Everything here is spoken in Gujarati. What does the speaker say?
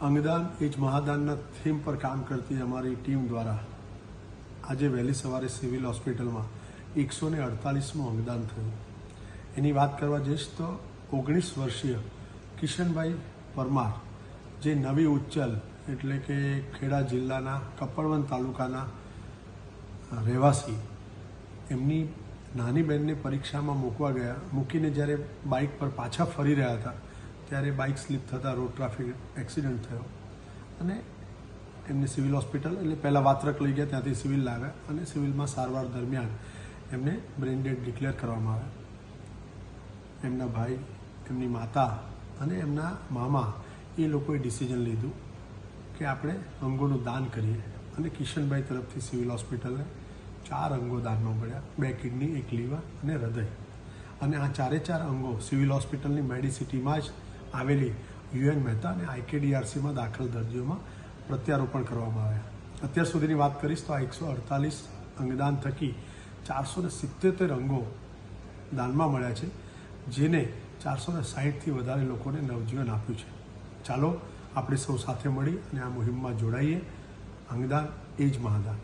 અંગદાન એ જ મહાદાનના થીમ પર કામ કરતી અમારી ટીમ દ્વારા આજે વહેલી સવારે સિવિલ હોસ્પિટલમાં એકસો ને અડતાલીસમું અંગદાન થયું. એની વાત કરવા જઈશ તો ઓગણીસ વર્ષીય કિશનભાઈ પરમાર, જે નવી ઉચ્ચલ એટલે કે ખેડા જિલ્લાના કપડવન તાલુકાના રહેવાસી, એમની નાની બહેનને પરીક્ષામાં મૂકવા ગયા, મૂકીને જ્યારે બાઇક પર પાછા ફરી રહ્યા હતા ત્યારે બાઇક સ્લીપ થતાં રોડ ટ્રાફિક એક્સિડન્ટ થયો. અને એમને સિવિલ હોસ્પિટલ, એટલે પહેલાં વાત્રક લઈ ગયા, ત્યાંથી સિવિલ લાવ્યા અને સિવિલમાં સારવાર દરમિયાન એમને બ્રેઇન ડેડ ડિક્લેર કરવામાં આવ્યા. એમના ભાઈ, એમની માતા અને એમના મામા એ લોકોએ ડિસિઝન લીધું કે આપણે અંગોનું દાન કરીએ. અને કિશનભાઈ તરફથી સિવિલ હોસ્પિટલને ચાર અંગો દાનમાં મળ્યા. બે કિડની, એક લીવર અને હૃદય. અને આ ચારે ચાર અંગો સિવિલ હોસ્પિટલની મેડિસિટીમાં જ આવેલી યુએન મહેતા અને આઈકેડીઆરસીમાં દાખલ દર્દીઓમાં પ્રત્યારોપણ કરવામાં આવ્યા. અત્યાર સુધીની વાત કરીશ તો આ એકસો અડતાલીસ અંગદાન થકી ચારસો ને સિત્તેર અંગો દાનમાં મળ્યા છે, જેને ચારસો ને સાહીઠથી વધારે લોકોને નવજીવન આપ્યું છે. ચાલો, આપણે સૌ સાથે મળી અને આ મુહિમમાં જોડાઈએ. અંગદાન એ જ મહાદાન.